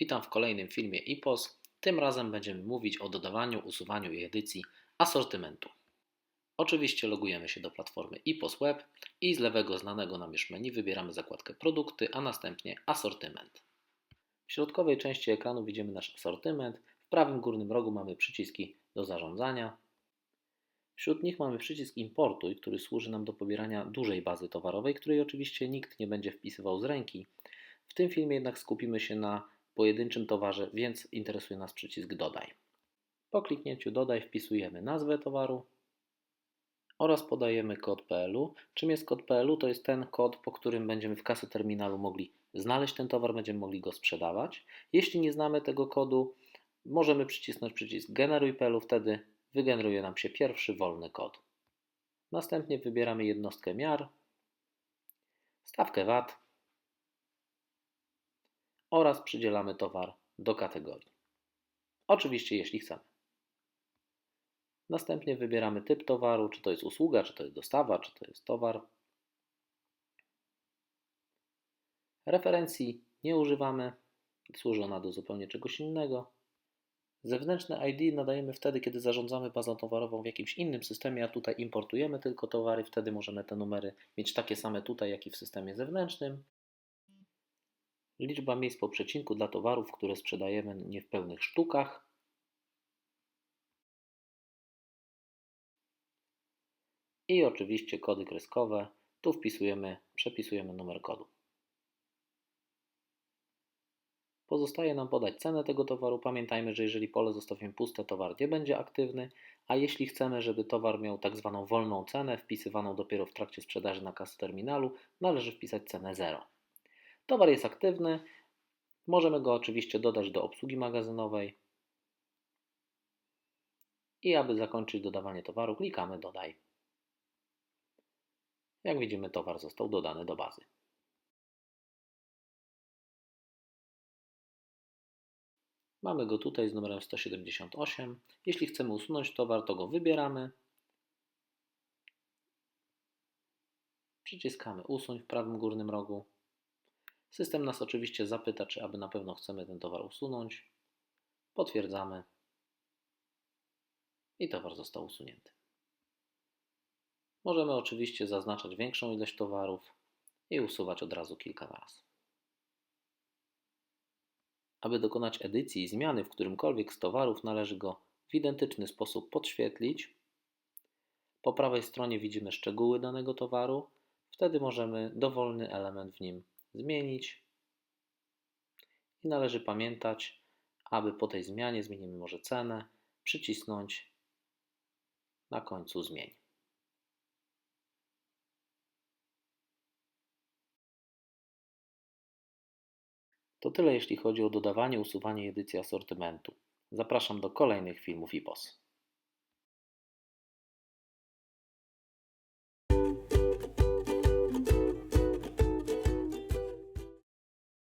Witam w kolejnym filmie IPOS. Tym razem będziemy mówić o dodawaniu, usuwaniu i edycji asortymentu. Oczywiście logujemy się do platformy IPOS Web i z lewego znanego nam już menu wybieramy zakładkę Produkty, a następnie Asortyment. W środkowej części ekranu widzimy nasz asortyment. W prawym górnym rogu mamy przyciski do zarządzania. Wśród nich mamy przycisk Importuj, który służy nam do pobierania dużej bazy towarowej, której oczywiście nikt nie będzie wpisywał z ręki. W tym filmie jednak skupimy się na pojedynczym towarze, więc interesuje nas przycisk Dodaj. Po kliknięciu Dodaj wpisujemy nazwę towaru oraz podajemy kod PLU. Czym jest kod PLU? To jest ten kod, po którym będziemy w kasy terminalu mogli znaleźć ten towar, będziemy mogli go sprzedawać. Jeśli nie znamy tego kodu, możemy przycisnąć przycisk Generuj PLU, wtedy wygeneruje nam się pierwszy wolny kod. Następnie wybieramy jednostkę miar, stawkę VAT oraz przydzielamy towar do kategorii. Oczywiście, jeśli chcemy. Następnie wybieramy typ towaru, czy to jest usługa, czy to jest dostawa, czy to jest towar. Referencji nie używamy, służy ona do zupełnie czegoś innego. Zewnętrzne ID nadajemy wtedy, kiedy zarządzamy bazą towarową w jakimś innym systemie, a tutaj importujemy tylko towary, wtedy możemy te numery mieć takie same tutaj, jak i w systemie zewnętrznym. Liczba miejsc po przecinku dla towarów, które sprzedajemy nie w pełnych sztukach. I oczywiście kody kreskowe. Tu wpisujemy, przepisujemy numer kodu. Pozostaje nam podać cenę tego towaru. Pamiętajmy, że jeżeli pole zostawimy puste, towar nie będzie aktywny, a jeśli chcemy, żeby towar miał tak zwaną wolną cenę, wpisywaną dopiero w trakcie sprzedaży na kasę terminalu, należy wpisać cenę 0. Towar jest aktywny, możemy go oczywiście dodać do obsługi magazynowej. I aby zakończyć dodawanie towaru, klikamy Dodaj. Jak widzimy, towar został dodany do bazy. Mamy go tutaj z numerem 178. Jeśli chcemy usunąć towar, to go wybieramy. Przyciskamy usuń w prawym górnym rogu. System nas oczywiście zapyta, czy aby na pewno chcemy ten towar usunąć. Potwierdzamy. I towar został usunięty. Możemy oczywiście zaznaczać większą ilość towarów i usuwać od razu kilka razy. Aby dokonać edycji i zmiany w którymkolwiek z towarów, należy go w identyczny sposób podświetlić. Po prawej stronie widzimy szczegóły danego towaru. Wtedy możemy dowolny element w nim zmienić. I należy pamiętać, aby po tej zmianie zmienimy może cenę, przycisnąć na końcu zmień. To tyle jeśli chodzi o dodawanie, usuwanie i edycję asortymentu. Zapraszam do kolejnych filmów IPOS.